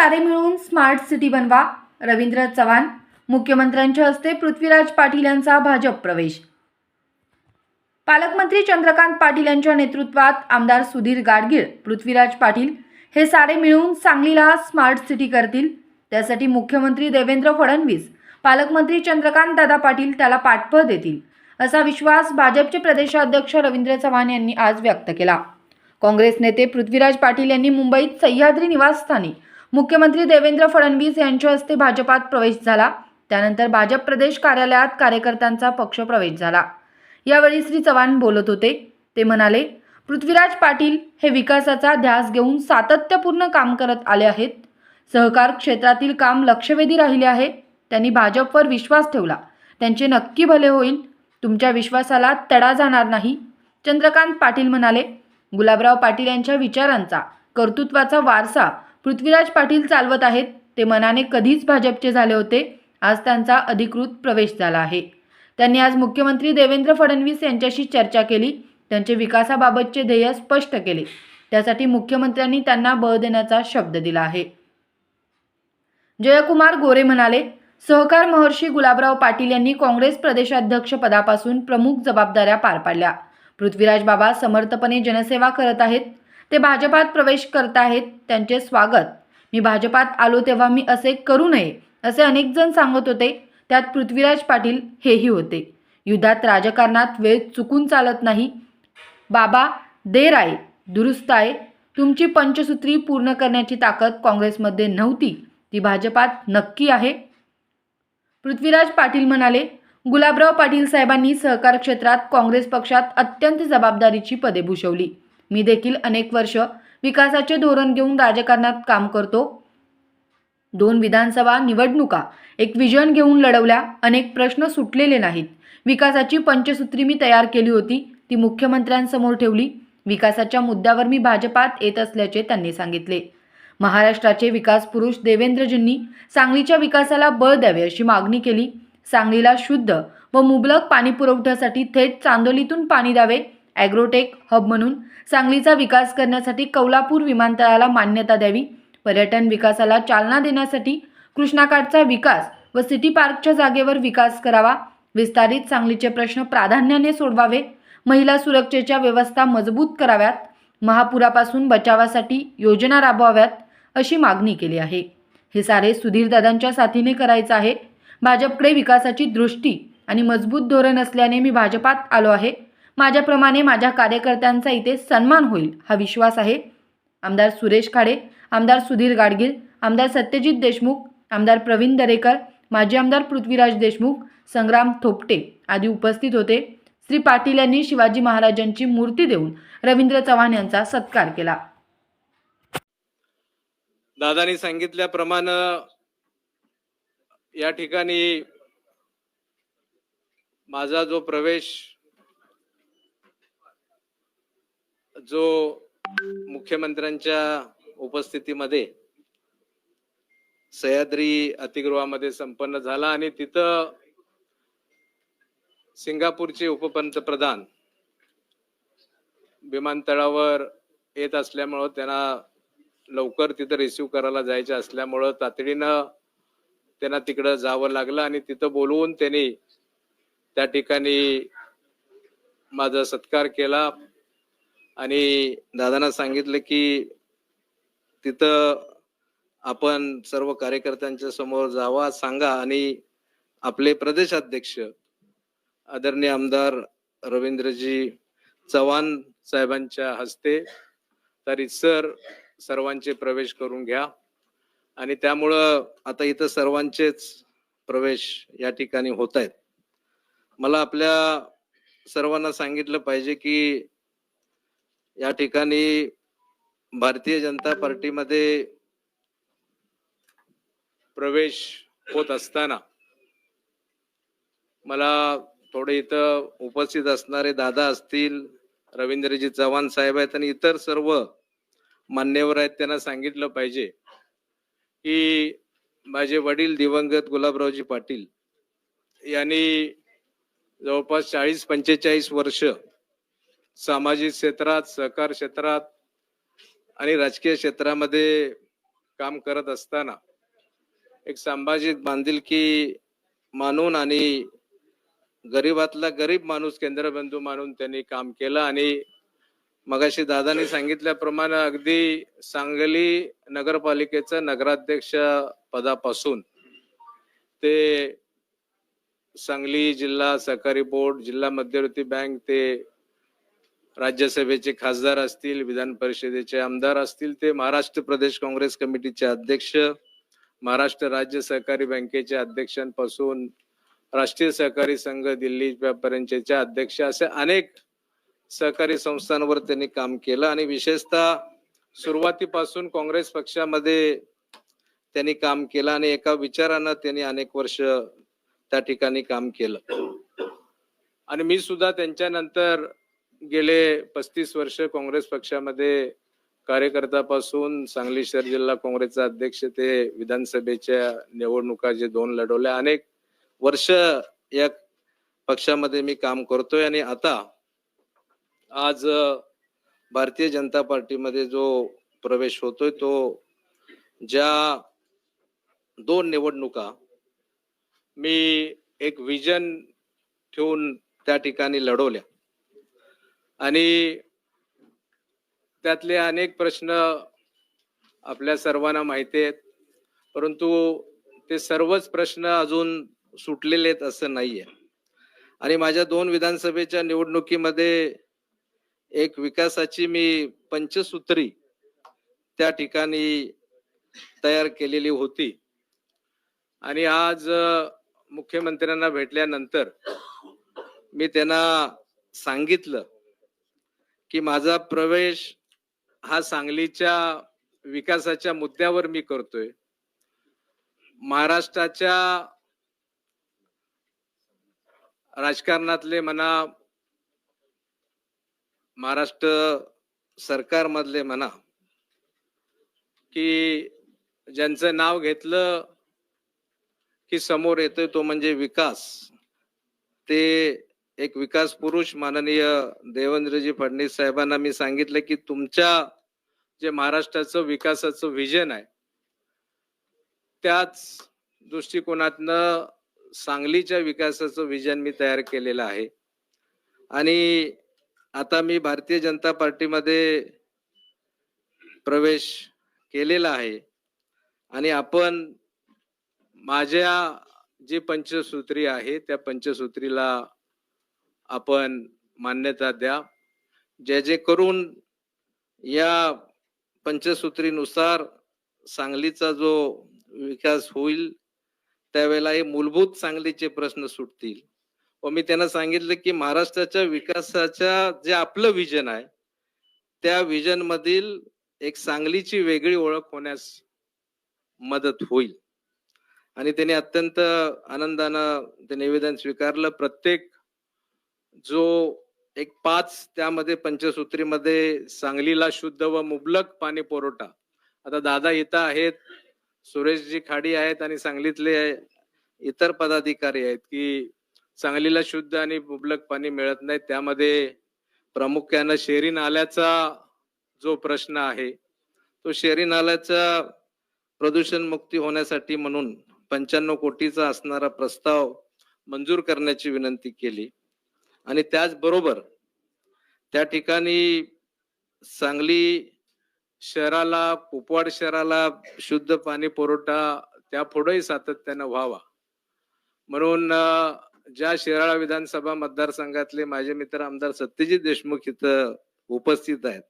सारे मिळून smart city बनवा. रवींद्र चव्हाण मुख्यमंत्र्यांच्या हस्ते पृथ्वीराज पाटील यांचा भाजप प्रवेश. पालकमंत्री चंद्रकांत पाटील यांच्या नेतृत्वात आमदार सुधीर गाडगीळ पृथ्वीराज पाटील हे सारे मिळून सांगलीला स्मार्ट सिटी करतील. त्यासाठी मुख्यमंत्री देवेंद्र फडणवीस पालकमंत्री चंद्रकांत दादा पाटील त्याला पाठबळ देतील असा विश्वास भाजपचे प्रदेशाध्यक्ष रवींद्र चव्हाण यांनी आज व्यक्त केला. काँग्रेस नेते पृथ्वीराज पाटील यांनी मुंबईत सह्याद्री निवासस्थानी मुख्यमंत्री देवेंद्र फडणवीस यांच्या हस्ते भाजपात प्रवेश झाला. त्यानंतर भाजप प्रदेश कार्यालयात कार्यकर्त्यांचा पक्ष प्रवेश झाला. यावेळी श्री चव्हाण बोलत होते. ते म्हणाले पृथ्वीराज पाटील हे विकासाचा ध्यास घेऊन सातत्यपूर्ण काम करत आले आहेत. सहकार क्षेत्रातील काम लक्षवेधी राहिले आहे. त्यांनी भाजपवर विश्वास ठेवला. त्यांचे नक्की भले होईल. तुमच्या विश्वासाला तडा जाणार नाही. चंद्रकांत पाटील म्हणाले गुलाबराव पाटील यांच्या विचारांचा कर्तृत्वाचा वारसा पृथ्वीराज पाटील चालवत आहेत ते मनाने कधीच भाजपचे झाले होते. आज त्यांचा अधिकृत प्रवेश झाला आहे. त्यांनी आज मुख्यमंत्री देवेंद्र फडणवीस यांच्याशी चर्चा केली. त्यांचे विकासाबाबतचे ध्येय स्पष्ट केले. त्यासाठी मुख्यमंत्र्यांनी त्यांना बळ देण्याचा शब्द दिला आहे. जयकुमार गोरे म्हणाले सहकार महर्षी गुलाबराव पाटील यांनी काँग्रेस प्रदेशाध्यक्ष पदापासून प्रमुख जबाबदाऱ्या पार पाडल्या. पृथ्वीराज बाबा समर्थपणे जनसेवा करत आहेत. ते भाजपात प्रवेश करत आहेत त्यांचे स्वागत. मी भाजपात आलो तेव्हा मी असे करू नये असे अनेक जण सांगत होते. त्यात पृथ्वीराज पाटील हेही होते. युद्धात राजकारणात वेळ चुकून चालत नाही. बाबा देर आहे दुरुस्त आहे. तुमची पंचसूत्री पूर्ण करण्याची ताकद काँग्रेसमध्ये नव्हती. ती भाजपात नक्की आहे. पृथ्वीराज पाटील म्हणाले गुलाबराव पाटील साहेबांनी सहकार क्षेत्रात काँग्रेस पक्षात अत्यंत जबाबदारीची पदे भूषवली. मी देखील अनेक वर्ष विकासाचे धोरण घेऊन राजकारणात काम करतो. दोन विधानसभा निवडणुका एक विजन घेऊन लढवल्या अनेक प्रश्न सुटलेले नाहीत. विकासाची पंचसूत्री मी तयार केली होती ती मुख्यमंत्र्यांसमोर ठेवली. विकासाच्या मुद्द्यावर मी भाजपात येत असल्याचे त्यांनी सांगितले. महाराष्ट्राचे विकास पुरुष देवेंद्रजींनी सांगलीच्या विकासाला बळ द्यावे अशी मागणी केली. सांगलीला शुद्ध व मुबलक पाणी पुरवठ्यासाठी थेट चांदोलीतून पाणी द्यावे ॲग्रोटेक हब म्हणून सांगलीचा विकास करण्यासाठी कौलापूर विमानतळाला मान्यता द्यावी. पर्यटन विकासाला चालना देण्यासाठी कृष्णाकाठचा विकास व सिटी पार्कच्या जागेवर विकास करावा. विस्तारित सांगलीचे प्रश्न प्राधान्याने सोडवावे. महिला सुरक्षेच्या व्यवस्था मजबूत कराव्यात. महापुरापासून बचावासाठी योजना राबवाव्यात अशी मागणी केली आहे. हे सारे सुधीरदादांच्या साथीने करायचं आहे. भाजपकडे विकासाची दृष्टी आणि मजबूत धोरण असल्याने मी भाजपात आलो आहे. माझ्याप्रमाणे माझ्या कार्यकर्त्यांचा इथे सन्मान होईल हा विश्वास आहे. आमदार सुरेश खाडे आमदार सुधीर गाडगीळ आमदार सत्यजित देशमुख आमदार प्रवीण दरेकर माजी आमदार पृथ्वीराज देशमुख संग्राम थोपटे आदी उपस्थित होते. श्री पाटील यांनी शिवाजी महाराजांची मूर्ती देऊन रवींद्र चव्हाण यांचा सत्कार केला. दादानी सांगितल्याप्रमाणे या ठिकाणी माझा जो प्रवेश जो मुख्यमंत्र्यांच्या उपस्थितीमध्ये सह्याद्री अतिगृहामध्ये संपन्न झाला आणि तिथं सिंगापूरचे उपपंतप्रधान विमानतळावर येत असल्यामुळं त्यांना लवकर तिथं रिसिव्ह करायला जायचं असल्यामुळं तातडीनं त्यांना तिकडं जावं लागलं आणि तिथं बोलवून त्यांनी त्या ठिकाणी माझा सत्कार केला. आणि दादांना सांगितलं की तिथं आपण सर्व कार्यकर्त्यांच्या समोर जावा सांगा आणि आपले प्रदेशाध्यक्ष आदरणीय आमदार रवींद्रजी चव्हाण साहेबांच्या हस्ते तरी सर सर्वांचे प्रवेश करून घ्या. आणि त्यामुळं आता इथं सर्वांचेच प्रवेश या ठिकाणी होत आहेत. मला आपल्या सर्वांना सांगितलं पाहिजे की या ठिकाणी भारतीय जनता पार्टीमध्ये प्रवेश होत असताना मला थोडे इथं उपस्थित असणारे दादा असतील रवींद्रजी चव्हाण साहेब आहेत आणि इतर सर्व मान्यवर आहेत त्यांना सांगितलं पाहिजे की माझे वडील दिवंगत गुलाबरावजी पाटील यांनी जवळपास चाळीस पंचेचाळीस वर्ष सामाजिक क्षेत्रात सहकार क्षेत्रात आणि राजकीय क्षेत्रामध्ये काम करत असताना एक सामाजिक बांधिलकी मानून आणि गरीबातला गरीब माणूस केंद्रबिंदू मानून त्यांनी काम केलं आणि मगाशी दादानी सांगितल्याप्रमाणे अगदी सांगली नगरपालिकेचं नगराध्यक्ष पदापासून ते सांगली जिल्हा सहकारी बोर्ड जिल्हा मध्यवर्ती बँक ते राज्यसभेचे खासदार असतील विधान परिषदेचे आमदार असतील ते महाराष्ट्र प्रदेश काँग्रेस कमिटीचे अध्यक्ष महाराष्ट्र राज्य सहकारी बँकेचे अध्यक्षांपासून राष्ट्रीय सहकारी संघ दिल्ली पर्यंतचे अध्यक्ष असे अनेक सहकारी संस्थांवर त्यांनी काम केलं आणि विशेषतः सुरुवातीपासून काँग्रेस पक्षामध्ये त्यांनी काम केलं आणि एका विचारानं त्यांनी अनेक वर्ष त्या ठिकाणी काम केलं. आणि मी सुद्धा त्यांच्यानंतर गेले पस्तीस वर्ष काँग्रेस पक्षामध्ये कार्यकर्त्यापासून सांगली शहर जिल्हा काँग्रेसचा अध्यक्ष ते विधानसभेच्या निवडणुका जे दोन लढवल्या. अनेक वर्ष या पक्षामध्ये मी काम करतोय आणि आता आज भारतीय जनता पार्टीमध्ये जो प्रवेश होतोय तो ज्या दोन निवडणुका मी एक विजन ठेवून त्या ठिकाणी लढवल्या. आणि त्यातले अनेक प्रश्न आपल्या सर्वांना माहिती आहेत परंतु ते सर्वच प्रश्न अजून सुटलेले आहेत असं नाहीये. आणि माझ्या दोन विधानसभेच्या निवडणुकीमध्ये एक विकासाची मी पंचसूत्री त्या ठिकाणी तयार केलेली होती. आणि आज मुख्यमंत्र्यांना भेटल्यानंतर मी त्यांना सांगितलं की माझा प्रवेश हा सांगलीच्या विकासाच्या मुद्द्यावर मी करतोय. महाराष्ट्राच्या राजकारणातले म्हणा महाराष्ट्र सरकारमधले म्हणा की ज्यांचं नाव घेतलं की समोर येतोय तो म्हणजे विकास ते एक विकास पुरुष माननीय देवेंद्रजी फडणवीस साहेबांना मी सांगितलं की तुमच्या जे महाराष्ट्राचं विकासाचं विजन आहे त्याच दृष्टिकोनातनं सांगलीच्या विकासाचं विजन मी तयार केलेलं आहे. आणि आता मी भारतीय जनता पार्टीमध्ये प्रवेश केलेला आहे. आणि आपण माझ्या जी पंचसूत्री आहे त्या पंचसूत्रीला आपण मान्यता द्या. जे जे करून या पंचसूत्रीनुसार सांगलीचा जो विकास होईल त्यावेळेला हे मूलभूत सांगलीचे प्रश्न सुटतील. व मी त्यांना सांगितलं की महाराष्ट्राच्या विकासाच्या जे आपलं विजन आहे त्या विजन मधील एक सांगलीची वेगळी ओळख होण्यास मदत होईल. आणि त्यांनी अत्यंत आनंदानं ते निवेदन स्वीकारलं. प्रत्येक जो एक पाच त्यामध्ये पंचसूत्रीमध्ये सांगलीला शुद्ध व मुबलक पाणी पुरवठा. आता दादा इथं आहेत सुरेशजी खाडी आहेत आणि सांगलीतले इतर पदाधिकारी आहेत की सांगलीला शुद्ध आणि मुबलक पाणी मिळत नाही. त्यामध्ये प्रामुख्यानं शेरी नाल्याचा जो प्रश्न आहे तो शेरी नाल्याचा प्रदूषण मुक्ती होण्यासाठी म्हणून पंच्याण्णव कोटीचा असणारा प्रस्ताव मंजूर करण्याची विनंती केली. आणि त्याचबरोबर त्या ठिकाणी सांगली शहराला कुपवाड शहराला शुद्ध पाणी पुरवठा त्या पुढेही सातत्यानं व्हावा. म्हणून ज्या शिराळा विधानसभा मतदारसंघातले माझे मित्र आमदार सत्यजित देशमुख इथं उपस्थित आहेत.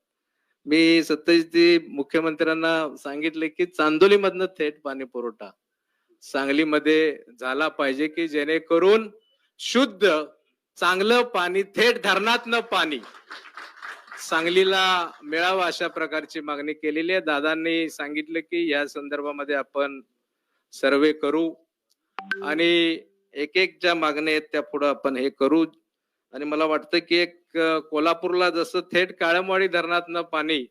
मी सत्यजित मुख्यमंत्र्यांना सांगितले की चांदोलीमधनं थेट पाणी पुरवठा सांगलीमध्ये झाला पाहिजे की जेणेकरून शुद्ध चांगलं पाणी थेट धरणातनं पाणी. सांगलीला मिळावं अशा प्रकारची मागणी केलेली आहे. दादांनी सांगितलं की या संदर्भामध्ये आपण सर्वे करू आणि एक एक ज्या मागण्या आहेत त्या पुढे आपण हे करू. आणि मला वाटतं की एक कोल्हापूरला जसं थेट काळमवाडी धरणातनं पाणी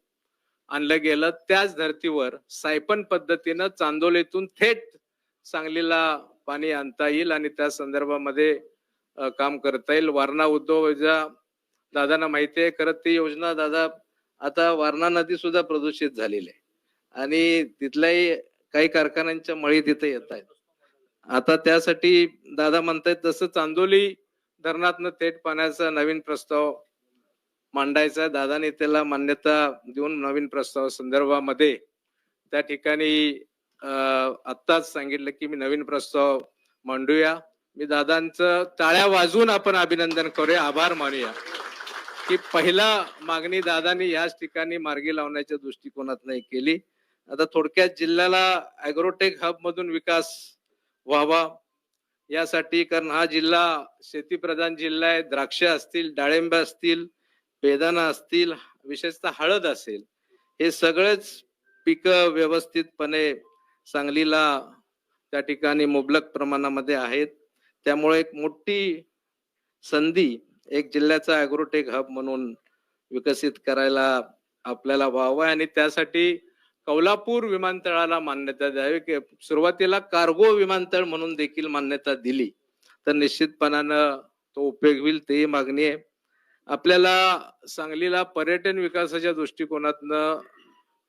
आणलं गेलं त्याच धर्तीवर सायपन पद्धतीनं चांदोलीतून थेट सांगलीला पाणी आणता येईल आणि त्या संदर्भामध्ये काम करता येईल वारणा उद्योग योजना दादांना माहिती आहे खरं ती योजना दादा आता वारणा नदी सुद्धा प्रदूषित झालेली आहे. आणि तिथल्याही काही कारखान्यांच्या मळी तिथे येत आहेत. आता त्यासाठी दादा म्हणतायत जसं चांदोली धरणातनं थेट पाण्याचा नवीन प्रस्ताव मांडायचा दादाने त्याला मान्यता देऊन नवीन प्रस्ताव संदर्भामध्ये त्या ठिकाणी आत्ताच सांगितलं की मी नवीन प्रस्ताव मांडूया. मी दादांचं टाळ्या वाजवून आपण अभिनंदन करूया आभार मानूया. की पहिला मागणी दादानी याच ठिकाणी मार्गी लावण्याच्या दृष्टिकोनात नाही केली. आता थोडक्यात जिल्ह्याला अॅग्रोटेक हब मधून विकास व्हावा यासाठी कारण हा जिल्हा शेतीप्रधान जिल्हा आहे द्राक्ष असतील डाळिंब असतील बेदाणा असतील विशेषतः हळद असेल हे सगळेच पिकं व्यवस्थितपणे सांगलीला त्या ठिकाणी मुबलक प्रमाणामध्ये आहेत. त्यामुळे एक मोठी संधी एक जिल्ह्याचा अॅग्रोटेक हब म्हणून विकसित करायला आपल्याला व्हावं आणि त्यासाठी कौलापूर विमानतळाला मान्यता द्यावी. की सुरुवातीला कार्गो विमानतळ म्हणून देखील मान्यता दिली. तर निश्चितपणानं तो उपयोग होईल तेही मागणी आहे. आपल्याला सांगलीला पर्यटन विकासाच्या दृष्टिकोनातनं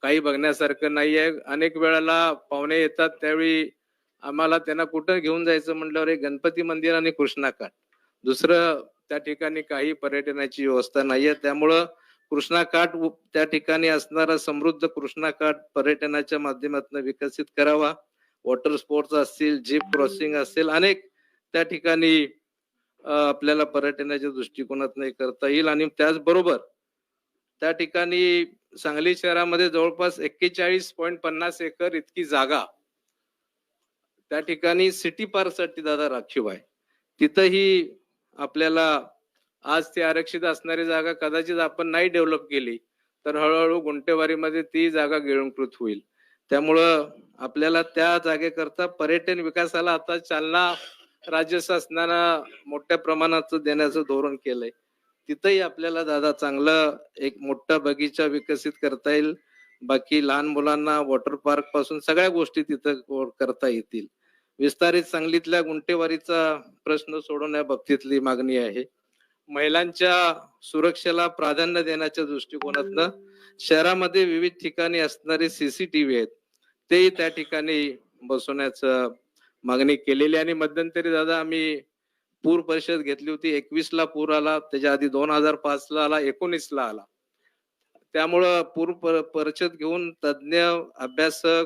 काही बघण्यासारखं नाही आहे अनेक वेळेला पाहुणे येतात त्यावेळी आम्हाला त्यांना कुठं घेऊन जायचं म्हटल्यावर एक गणपती मंदिर आणि कृष्णाकाठ. दुसरं त्या ठिकाणी काही पर्यटनाची व्यवस्था नाहीये त्यामुळं कृष्णाकाठ त्या ठिकाणी असणारा समृद्ध कृष्णाकाठ पर्यटनाच्या माध्यमातून विकसित करावा. वॉटर स्पोर्ट्स असतील जीप क्रॉसिंग असेल अनेक त्या ठिकाणी आपल्याला पर्यटनाच्या दृष्टिकोनातून करता येईल. आणि त्याचबरोबर त्या ठिकाणी सांगली शहरामध्ये जवळपास एक्केचाळीस पॉईंट पन्नास एकर इतकी जागा त्या ठिकाणी सिटी पार्कसाठी दादा राखीव आहे. तिथंही आपल्याला आज ती आरक्षित असणारी जागा कदाचित आपण नाही डेव्हलप केली तर हळूहळू गुंटेवारीमध्ये ती जागा गिळंकृत होईल. त्यामुळं आपल्याला त्या जागेकरता पर्यटन विकासाला आता चालना राज्य शासनानं मोठ्या प्रमाणात देण्याचं धोरण केलंय. तिथंही आपल्याला दादा चांगलं एक मोठा बगीचा विकसित करता येईल. बाकी लहान मुलांना वॉटर पार्कपासून सगळ्या गोष्टी तिथं करता येतील. विस्तारित सांगलीतल्या गुंटेवारीचा प्रश्न सोडवण्या बाबतीतली मागणी आहे. महिलांच्या सुरक्षेला प्राधान्य देण्याच्या दृष्टिकोनातनं शहरामध्ये विविध ठिकाणी असणारे सीसीटीव्ही आहेत. तेही त्या ठिकाणी बसवण्याचं मागणी केलेली आणि मध्यंतरी दादा आम्ही पूर परिषद घेतली होती. एकवीस ला पूर आला. त्याच्या आधी दोन हजार पाच ला आला. एकोणीस ला आला. त्यामुळं पूर पर- परिषद घेऊन तज्ज्ञ अभ्यासक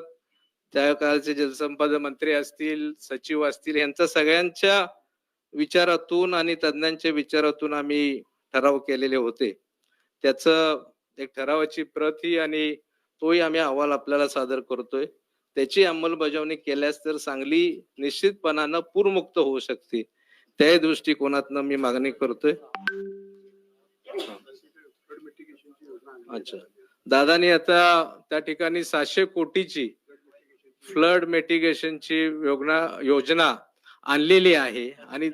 त्या काळचे जलसंपदा मंत्री असतील सचिव असतील यांच्या सगळ्यांच्या विचारातून आणि तज्ज्ञांच्या विचारातून आम्ही ठराव केलेले होते. त्याचं एक ठरावाची प्रत ही आणि तोही आम्ही अहवाल आपल्याला सादर करतोय. त्याची अंमलबजावणी केल्यास तर सांगली निश्चितपणानं पूरमुक्त होऊ शकते. त्याही दृष्टिकोनातनं मी मागणी करतोय. अच्छा. दादानी आता त्या ठिकाणी सातशे कोटीची फ्लड मेटिगेशनची योजना योजना आणलेली आहे. आणि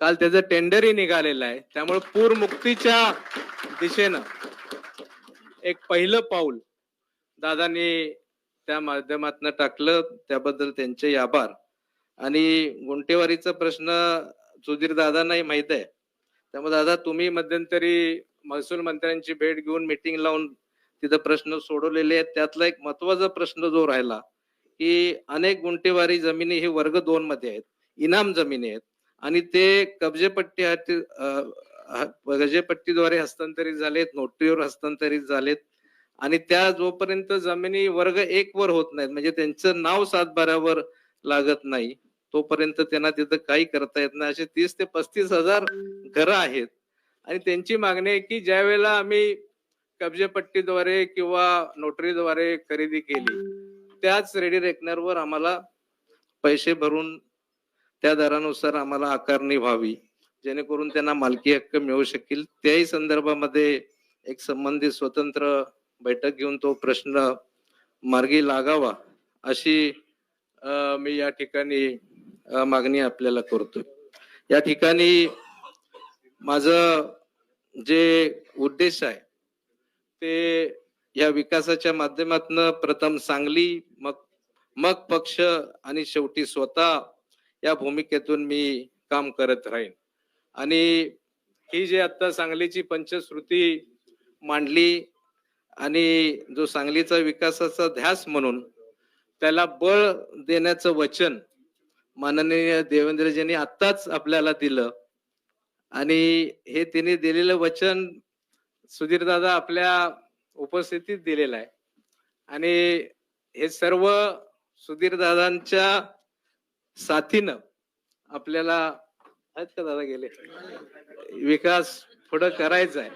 काल त्याचं टेंडरही निघालेलं आहे. त्यामुळे पूरमुक्तीच्या दिशेनं एक पहिलं पाऊल दादांनी त्या माध्यमातून टाकलं. त्याबद्दल त्यांचे आभार. आणि गुंटेवारीचा प्रश्न सुधीर दादांनाही माहीत आहे. त्यामुळे दादा तुम्ही मध्यंतरी महसूल मंत्र्यांची भेट घेऊन मिटिंग लावून तिथं प्रश्न सोडवलेले आहेत. त्यातला एक महत्त्वाचा प्रश्न जो राहिला की अनेक गुंटेवारी जमिनी हे वर्ग दोन मध्ये आहेत. इनाम जमिनी आहेत. आणि ते कब्जेपट्टी हाती- कब्जेपट्टीद्वारे हस्तांतरित झालेत नोटरीवर हस्तांतरित झालेत. आणि त्या जोपर्यंत जमिनी वर्ग एक वर होत नाहीत म्हणजे त्यांचं नाव सातबाऱ्यावर लागत नाही तोपर्यंत त्यांना तिथं काही करता येत नाही. असे तीस ते पस्तीस हजार घरं आहेत. आणि त्यांची मागणी आहे की ज्या वेळेला आम्ही कब्जेपट्टीद्वारे किंवा नोटरीद्वारे खरेदी केली त्याच रेडी रेकनरवर आम्हाला पैसे भरून त्या दरानुसार आम्हाला आकारणी व्हावी जेणेकरून त्यांना मालकी हक्क मिळू शकेल. त्याही संदर्भामध्ये एक संबंधित स्वतंत्र बैठक घेऊन तो प्रश्न मार्गी लागावा अशी मी या ठिकाणी मागणी आपल्याला करतोय. या ठिकाणी माझं जे उद्देश आहे ते या विकासाच्या माध्यमातून प्रथम सांगली मग मग पक्ष आणि शेवटी स्वतः या भूमिकेतून मी काम करत राहीन. आणि ही जी आता सांगलीची पंचश्रुती मांडली आणि जो सांगलीचा विकासाचा ध्यास म्हणून त्याला बळ देण्याचं वचन माननीय देवेंद्रजींनी आत्ताच आपल्याला दिलं आणि हे तिने दिलेलं वचन सुधीरदादा आपल्या उपस्थितीत दिलेलं आहे. आणि हे सर्व सुधीर दादांच्या साथीनं आपल्याला आहेत का दादा गेले? विकास पुढं करायचा आहे.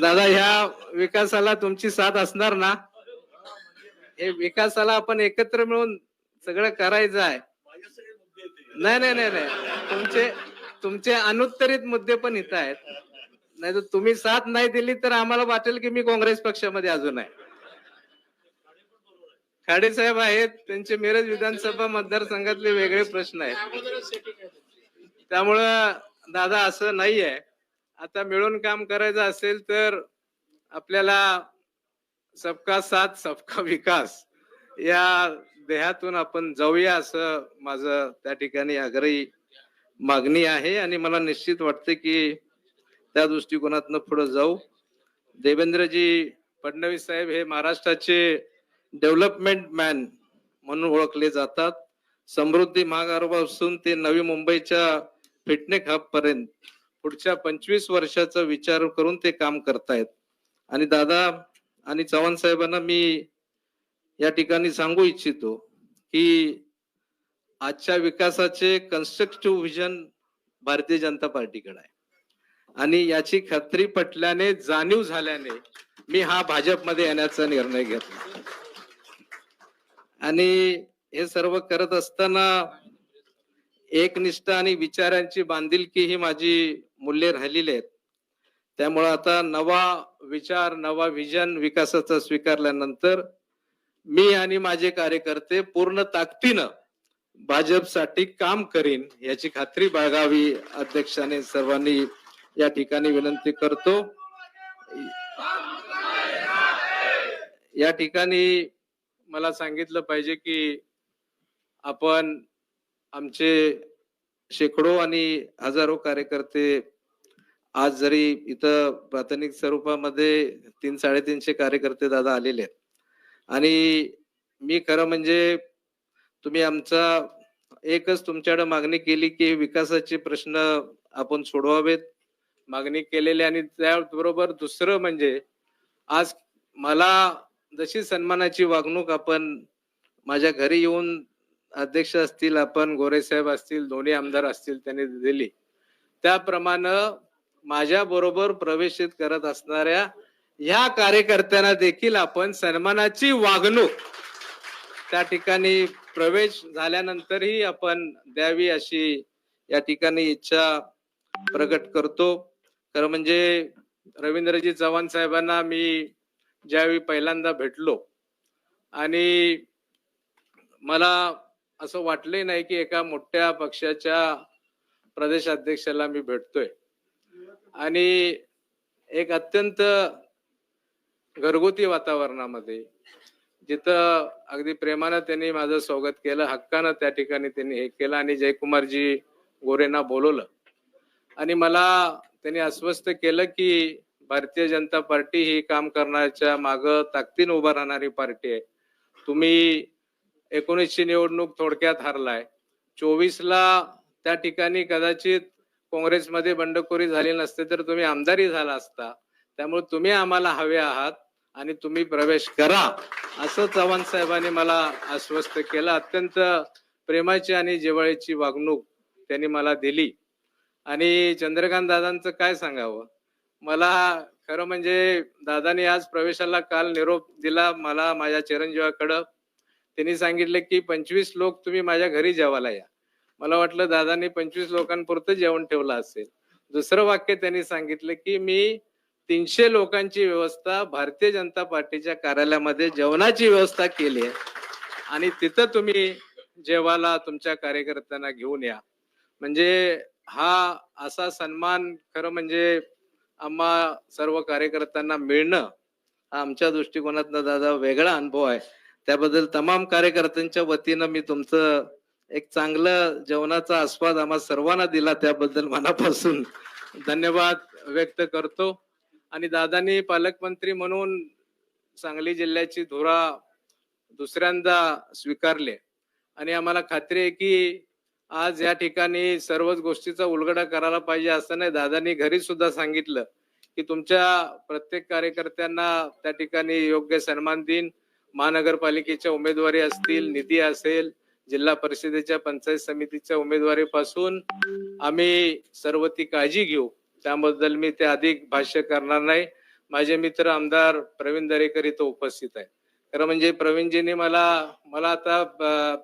दादा ह्या विकासाला तुमची साथ असणार ना? हे विकासाला आपण एकत्र मिळून सगळं करायचं आहे. नाही नाही नाही नाही. तुमचे तुमचे अनुत्तरित मुद्दे पण इथं आहेत. नाही तर तुम्ही साथ नाही दिली तर आम्हाला वाटेल की मी काँग्रेस पक्षामध्ये अजून आहे. खाडे साहेब आहेत त्यांचे मिरज विधानसभा मतदारसंघातले वेगळे प्रश्न आहेत. त्यामुळं दादा असं नाही आहे आता मिळून काम करायचं असेल तर आपल्याला सबका साथ सबका विकास या देहातून आपण जाऊया असं माझं त्या ठिकाणी आग्रही मागणी आहे आणि मला निश्चित वाटते की त्या दृष्टिकोनातनं पुढे जाऊ. देवेंद्रजी फडणवीस साहेब हे महाराष्ट्राचे डेव्हलपमेंट मॅन म्हणून ओळखले जातात. समृद्धी महामार्गापासून ते नवी मुंबईच्या फिटनेक हब पर्यंत पुढच्या पंचवीस वर्षाचा विचार करून ते काम करतायत. आणि दादा आणि चव्हाण साहेबांना मी या ठिकाणी सांगू इच्छितो की आजच्या विकासाचे कन्स्ट्रक्टिव्ह विजन भारतीय जनता पार्टीकडे आहे. आणि याची खात्री पटल्याने जाणीव झाल्याने मी हा भाजपमध्ये येण्याचा निर्णय घेतला. आणि हे सर्व करत असताना एकनिष्ठ आणि विचारांची बांधिलकी ही माझी मूल्ये राहिलेली आहेत. त्यामुळे आता नवा विचार नवा विजन विकासाचा स्वीकारल्यानंतर मी आणि माझे कार्यकर्ते पूर्ण ताकदीनं भाजपसाठी काम करीन याची खात्री बाळगावी अध्यक्षाने सर्वांनी या ठिकाणी विनंती करतो. या ठिकाणी मला सांगितलं पाहिजे की आपण आमचे शेकडो आणि हजारो कार्यकर्ते आज जरी इथं प्राथमिक स्वरूपामध्ये तीन साडेतीनशे कार्यकर्ते दादा आलेले आहेत. आणि मी खरं म्हणजे तुम्ही आमचा एकच तुमच्याकडे मागणी केली की विकासाचे प्रश्न आपण सोडवावेत. मागणी केलेली आणि त्याबरोबर दुसरं म्हणजे आज मला जशी सन्मानाची वागणूक आपण माझ्या घरी येऊन अध्यक्ष असतील आपण गोरे साहेब असतील दोन्ही आमदार असतील त्यांनी दिली. त्याप्रमाणे माझ्या बरोबर प्रवेशित करत असणाऱ्या ह्या कार्यकर्त्यांना देखील आपण सन्मानाची वागणूक त्या ठिकाणी प्रवेश झाल्यानंतरही आपण द्यावी अशी या ठिकाणी इच्छा प्रकट करतो. खरं म्हणजे रवींद्रजी चव्हाण साहेबांना मी ज्यावेळी पहिल्यांदा भेटलो आणि मला असं वाटलंही नाही की एका मोठ्या पक्षाच्या प्रदेशाध्यक्षाला मी भेटतोय. आणि एक अत्यंत घरगुती वातावरणामध्ये जिथं अगदी प्रेमानं त्यांनी माझं स्वागत केलं हक्कानं त्या ठिकाणी त्यांनी हे केलं आणि जयकुमारजी गोरेंना बोलवलं. आणि मला त्यांनी अस्वस्थ केलं की भारतीय जनता पार्टी ही काम करण्याच्या माग ताकदीन उभा राहणारी पार्टी आहे. तुम्ही एकोणीसची निवडणूक थोडक्यात हरलाय. चोवीसला त्या ठिकाणी कदाचित काँग्रेसमध्ये बंडखोरी झाली नसते तर तुम्ही आमदारी झाला असता. त्यामुळे तुम्ही आम्हाला हवे आहात आणि तुम्ही प्रवेश करा असं चव्हाण साहेबांनी मला आश्वस्त केलं. अत्यंत प्रेमाची आणि जिवाळीची वागणूक त्यांनी मला दिली. आणि चंद्रकांत दादांचं काय सांगावं? मला खरं म्हणजे दादानी आज प्रवेशाला काल निरोप दिला मला माझ्या चिरंजीवाकडं. त्यांनी सांगितलं की पंचवीस लोक तुम्ही माझ्या घरी जेवायला या. मला वाटलं दादानी पंचवीस लोकांपुरतं जेवण ठेवलं असेल. दुसरं वाक्य त्यांनी सांगितलं की मी तीनशे लोकांची व्यवस्था भारतीय जनता पार्टीच्या कार्यालयामध्ये जेवणाची व्यवस्था केली आहे. आणि तिथं तुम्ही जेवायला तुमच्या कार्यकर्त्यांना घेऊन या. म्हणजे हा असा सन्मान खरं म्हणजे आम्हा सर्व कार्यकर्त्यांना मिळणं हा आमच्या दृष्टिकोनातनं दादा वेगळा अनुभव आहे. त्याबद्दल तमाम कार्यकर्त्यांच्या वतीनं मी तुमचं एक चांगलं जेवणाचा आस्वाद आम्हा सर्वांना दिला त्याबद्दल मनापासून धन्यवाद व्यक्त करतो. आणि दादांनी पालकमंत्री म्हणून सांगली जिल्ह्याची धुरा दुसऱ्यांदा स्वीकारले. आणि आम्हाला खात्री आहे की आज या ठिकाणी सर्वच गोष्टीचा उलगडा करायला पाहिजे असं नाही. दादांनी घरी सुद्धा सांगितलं की तुमच्या प्रत्येक कार्यकर्त्यांना त्या ठिकाणी योग्य सन्मान देईन. महानगरपालिकेच्या उमेदवारी असतील निधी असेल जिल्हा परिषदेच्या पंचायत समितीच्या उमेदवारीपासून आम्ही सर्व ती काळजी घेऊ. त्याबद्दल मी ते अधिक भाष्य करणार नाही. माझे मित्र आमदार प्रवीण दरेकर इथं उपस्थित आहे खरं म्हणजे प्रवीणजीने मला मला आता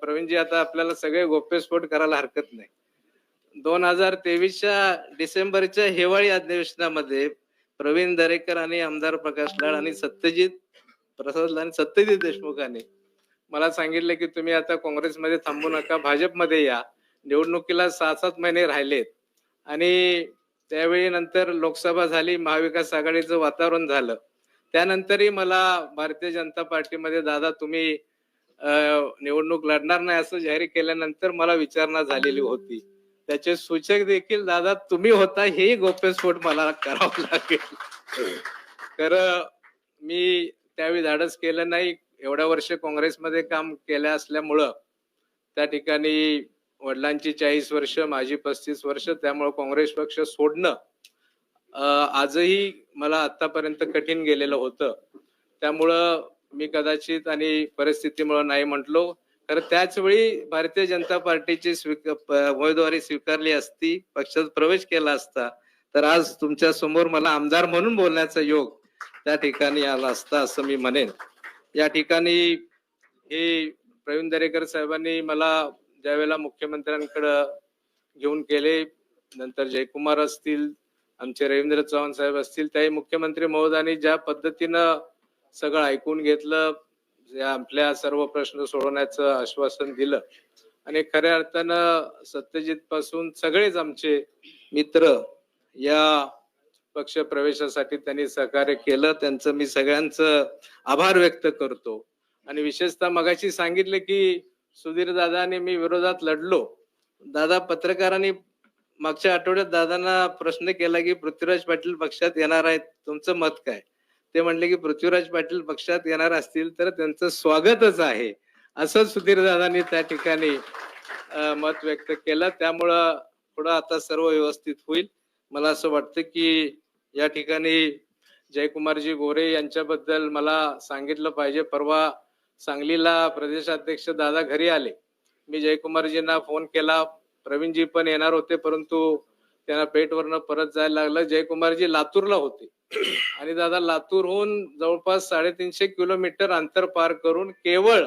प्रवीणजी आता आपल्याला सगळे गोप्यस्फोट करायला हरकत नाही. दोन हजार तेवीसच्या डिसेंबरच्या हिवाळी अधिवेशनामध्ये प्रवीण दरेकर आणि आमदार प्रकाश लाड आणि सत्यजित प्रसाद आणि सत्यजित देशमुखांनी मला सांगितलं की तुम्ही आता काँग्रेसमध्ये थांबू नका भाजपमध्ये या. निवडणुकीला सहा सात महिने राहिलेत. आणि त्यावेळी नंतर लोकसभा झाली महाविकास आघाडीचं वातावरण झालं. त्यानंतरही मला भारतीय जनता पार्टीमध्ये दादा तुम्ही निवडणूक लढणार नाही असं जाहीर केल्यानंतर मला विचारणा झालेली होती. त्याचे सूचक देखील दादा तुम्ही होता हेही गोप्यस्फोट मला करावं लागेल. तर मी त्यावेळी धाडस केलं नाही. एवढ्या वर्ष काँग्रेसमध्ये काम केलं असल्यामुळं त्या ठिकाणी वडिलांची चाळीस वर्ष माझी पस्तीस वर्ष त्यामुळे काँग्रेस पक्ष सोडणं आजही मला आतापर्यंत कठीण गेलेलं होतं. त्यामुळं मी कदाचित आणि परिस्थितीमुळे नाही म्हटलो. तर त्याच वेळी भारतीय जनता पार्टीची स्वीकार उमेदवारी स्वीकारली असती पक्षात प्रवेश केला असता तर आज तुमच्यासमोर मला आमदार म्हणून बोलण्याचा योग त्या ठिकाणी आला असता असं मी म्हणेन. या ठिकाणी हे प्रवीण दरेकर साहेबांनी मला ज्यावेळेला मुख्यमंत्र्यांकडं घेऊन गेले नंतर जयकुमार असतील आमचे रवींद्र चव्हाण साहेब असतील त्याही मुख्यमंत्री महोदयांनी ज्या पद्धतीनं सगळं ऐकून घेतलं जे आपल्या सर्व प्रश्न सोडवण्याचं आश्वासन दिलं आणि खऱ्या अर्थानं सत्यजित पासून सगळेच आमचे मित्र या पक्ष प्रवेशासाठी त्यांनी सहकार्य केलं. त्यांचं मी सगळ्यांचं आभार व्यक्त करतो. आणि विशेषतः मगाशी सांगितलं की सुधीर दादाने मी विरोधात लढलो. दादा पत्रकारांनी मागच्या आठवड्यात दादांना प्रश्न केला की पृथ्वीराज पाटील पक्षात येणार आहेत तुमचं मत काय? ते म्हणले की पृथ्वीराज पाटील पक्षात येणार असतील तर त्यांचं स्वागतच आहे असं सुधीर दादांनी त्या ठिकाणी मत व्यक्त केलं. त्यामुळं थोडं आता सर्व व्यवस्थित होईल. मला असं वाटतं की या ठिकाणी जयकुमारजी गोरे यांच्याबद्दल मला सांगितलं पाहिजे. परवा सांगलीला प्रदेशाध्यक्ष दादा घरी आले. मी जयकुमारजींना फोन केला. प्रवीणजी पण येणार होते परंतु त्यांना पेटवरनं परत जायला लागलं. जयकुमारजी लातूरला होते. आणि दादा लातूरहून जवळपास साडेतीनशे किलोमीटर अंतर पार करून केवळ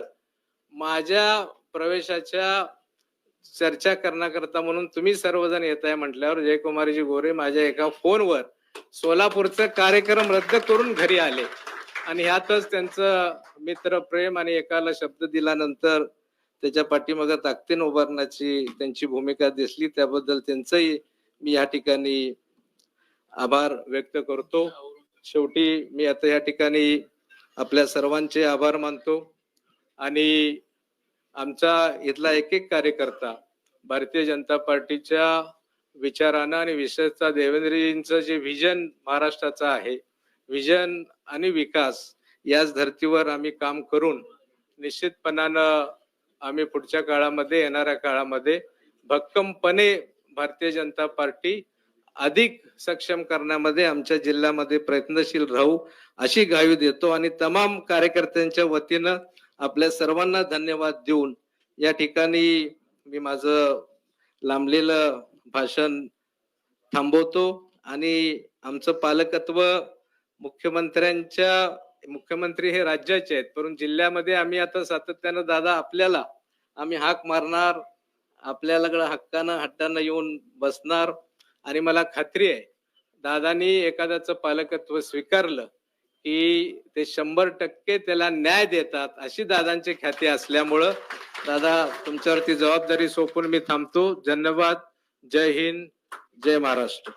माझ्या प्रवेशाच्या चर्चा करण्याकरता म्हणून तुम्ही सर्वजण येत आहे म्हटल्यावर जयकुमारजी गोरे माझ्या एका फोनवर सोलापूरचा कार्यक्रम रद्द करून घरी आले. आणि ह्यातच त्यांचं मित्र प्रेम आणि एकाला शब्द दिल्यानंतर त्याच्या पाठीमागं ताकदीन उभारण्याची त्यांची भूमिका दिसली. त्याबद्दल त्यांचंही मी या ठिकाणी आभार व्यक्त करतो. शेवटी मी आता या ठिकाणी आपल्या सर्वांचे आभार मानतो. आणि आमचा इथला एक एक कार्यकर्ता भारतीय जनता पार्टीच्या विचारानं आणि विशेषतः देवेंद्रजींचं जे व्हिजन महाराष्ट्राचं आहे व्हिजन आणि विकास याच धर्तीवर आम्ही काम करून निश्चितपणानं आम्ही पुढच्या काळामध्ये येणाऱ्या काळामध्ये भक्कमपणे भारतीय जनता पार्टी अधिक सक्षम करण्यामध्ये आमच्या जिल्ह्यामध्ये प्रयत्नशील राहू अशी गायू देतो आणि तमाम कार्यकर्त्यांच्या वतीनं आपल्या सर्वांना धन्यवाद देऊन या ठिकाणी मी माझं लांबलेलं भाषण थांबवतो आणि आमचं पालकत्व मुख्यमंत्र्यांच्या मुख्यमंत्री हे राज्याचे आहेत परंतु जिल्ह्यामध्ये आम्ही आता सातत्यानं दादा आपल्याला आम्ही हाक मारणार आपल्याला हक्कानं हट्टानं येऊन बसणार. आणि मला खात्री आहे दादानी एखाद्याचं पालकत्व स्वीकारलं की ते शंभर टक्के त्याला न्याय देतात अशी दादांची ख्याती असल्यामुळं दादा तुमच्यावरती जबाबदारी सोपून मी थांबतो. धन्यवाद. जय हिंद. जय महाराष्ट्र.